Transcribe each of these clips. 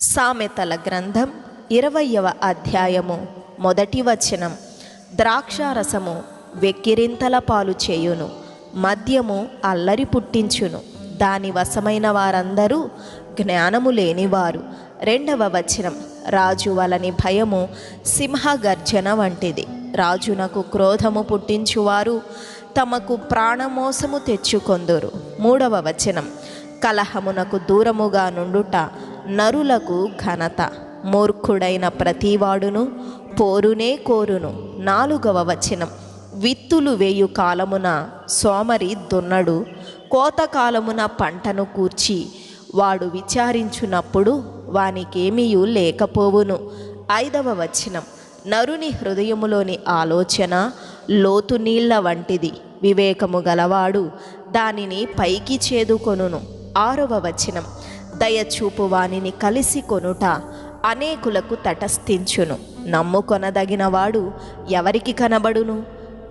సామెతల గ్రంథం ఇరవయవ అధ్యాయము మొదటి వచనం. ద్రాక్షారసము వెక్కిరింతల పాలు చేయును మద్యము అల్లరి పుట్టించును. దాని వశమైన వారందరూ జ్ఞానము లేనివారు. రెండవ వచనం రాజు వలని భయము సింహగర్జన వంటిది. రాజునకు క్రోధము పుట్టించువారు తమకు ప్రాణమోసము తెచ్చుకొందురు. మూడవ వచనం కలహమునకు దూరముగా నుండుట నరులకు ఘనత. మూర్ఖుడైన ప్రతివాడును పోరునే కోరును. నాలుగవ వచనం. విత్తులు వేయు కాలమున సోమరి దున్నడు. కోతకాలమున పంటను కూర్చి వాడు విచారించున్నప్పుడు వానికేమీయు లేకపోవును. ఐదవ వచనం. నరుని హృదయములోని ఆలోచన లోతు నీళ్ళ వంటిది. వివేకము గలవాడు దానిని పైకి చేదుకొనును. ఆరవ వచనం. దయచూపు వానిని కలిసి కొనుట అనేకులకు తటస్థించును. నమ్ముకొనదగినవాడు ఎవరికి కనబడును?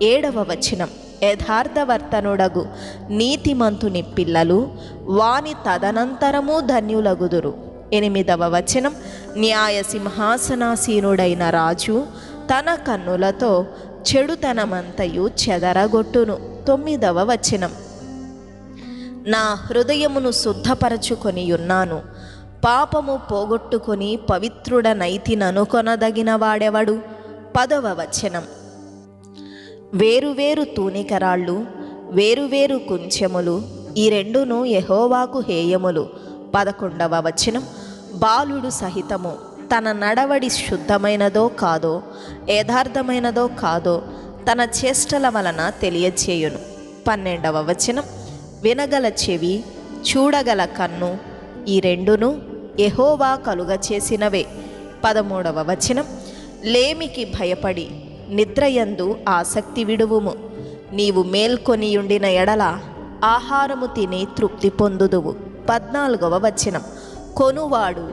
ఏడవ వచనం. యథార్థవర్తనుడగు నీతిమంతుని పిల్లలు వాని తదనంతరము ధన్యులగుదురు. ఎనిమిదవ వచనం. న్యాయ సింహాసనాసీనుడైన రాజు తన కన్నులతో చెడుతనమంతయు చెదరగొట్టును. తొమ్మిదవ వచనం. నా హృదయమును శుద్ధపరచుకొని ఉన్నాను పాపము పోగొట్టుకొని పవిత్రుడనైతిననుకొనదగిన వాడెవడు? పదవ వచనం. వేరువేరు తూనికరాళ్ళు వేరువేరు కుంచెములు ఈ రెండును యహోవాకు హేయములు. పదకొండవ వచనం. బాలుడు సహితము తన నడవడి శుద్ధమైనదో కాదో యథార్థమైనదో కాదో తన చేష్టల వలన తెలియచేయును. పన్నెండవ వచనం. వినగల చెవి చూడగల కన్ను ఈ రెండును ఎహోవా కలుగ చేసినవే. పదమూడవ వచనం. లేమికి భయపడి నిద్రయందు ఆసక్తి విడువుము. నీవు మేల్కొనియుండిన ఎడల ఆహారము తిని తృప్తి పొందుదువు. పద్నాలుగవ వచనం. కొనువాడు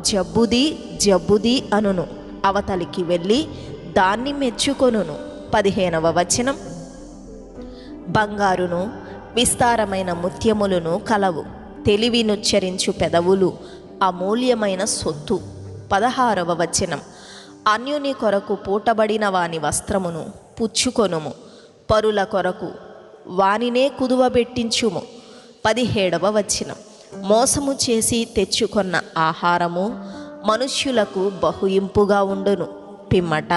జబ్బుది జబ్బుది అనును. అవతలికి వెళ్ళి దాన్ని మెచ్చుకొనును. పదిహేనవ వచనం. బంగారును విస్తారమైన ముత్యములను కలవు. తెలివినుచ్చరించు పెదవులు అమూల్యమైన సొత్తు. పదహారవ వచనం. అన్యుని కొరకు పూటబడిన వాని వస్త్రమును పుచ్చుకొనుము. పరుల కొరకు వానినే కుదువబెట్టించుము. పదిహేడవ వచనం. మోసము చేసి తెచ్చుకొన్న ఆహారము మనుష్యులకు బహుయింపుగా ఉండును. పిమ్మట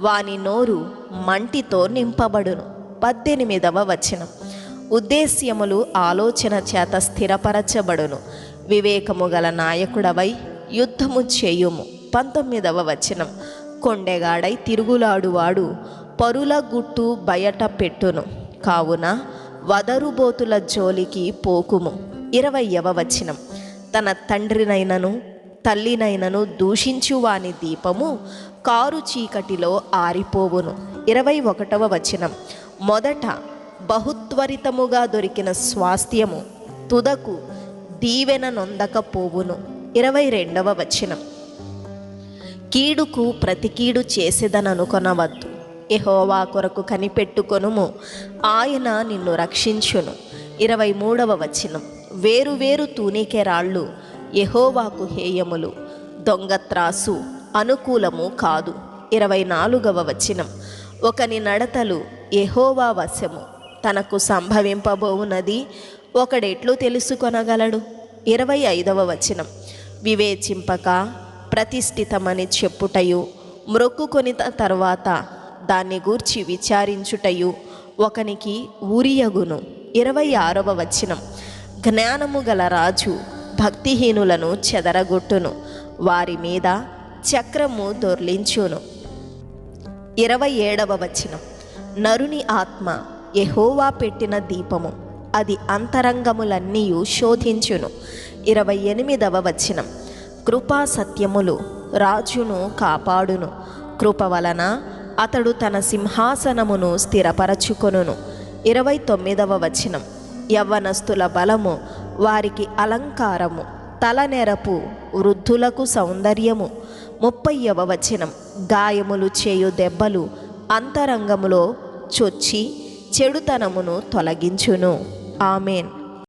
వాని నోరు మంటితో నింపబడును. పద్దెనిమిదవ వచనం. ఉద్దేశ్యములు ఆలోచన చేత స్థిరపరచబడును. వివేకము గల నాయకుడవై యుద్ధము చేయుము. పంతొమ్మిదవ వచనం. కొండెగాడై తిరుగులాడువాడు పరుల గుట్టు బయట పెట్టును. కావున వదరుబోతుల జోలికి పోకుము. ఇరవయవ వచనం. తన తండ్రినైనను తల్లినైనను దూషించు వాని దీపము కారు చీకటిలో ఆరిపోవును. ఇరవై ఒకటవ వచనం. మొదట బహుత్వరితముగా దొరికిన స్వాస్థ్యము తుదకు దీవెన నొందకపోవును. ఇరవై రెండవ వచనం. కీడుకు ప్రతికీడు చేసేదననుకొనవద్దు. ఎహోవా కొరకు కనిపెట్టుకొనుము. ఆయన నిన్ను రక్షించును. ఇరవై మూడవ వచనం. వేరువేరు తూనికెరాళ్ళు ఎహోవాకు హేయములు. దొంగత్రాసు అనుకూలము కాదు. ఇరవై నాలుగవ వచనం. ఒకని నడతలు ఎహోవా వశము. తనకు సంభవింపబోవునది ఒకడెట్లు తెలుసుకొనగలడు. ఇరవై ఐదవ వచనం. వివేచింపక ప్రతిష్ఠితమని చెప్పుటయు మ్రొక్కుకొని తర్వాత దాన్ని గూర్చి విచారించుటయు ఒకనికి ఊరియగును. ఇరవై ఆరవ వచనం. జ్ఞానము గల రాజు భక్తిహీనులను చెదరగొట్టును. వారి మీద చక్రము దొర్లించును. ఇరవై ఏడవ వచనం. నరుని ఆత్మ ఎహోవా పెట్టిన దీపము. అది అంతరంగములన్నీ శోధించును. ఇరవై ఎనిమిదవ వచనం. కృపా సత్యములు రాజును కాపాడును. కృప వలన అతడు తన సింహాసనమును స్థిరపరచుకొనును. ఇరవై తొమ్మిదవ వచనం. యవ్వనస్తుల బలము వారికి అలంకారము. తలనెరపు వృద్ధులకు సౌందర్యము. ముప్పైవ వచనం. గాయములు చేయు దెబ్బలు అంతరంగములో చొచ్చి చెడుతనమును తొలగించును. ఆమెన్.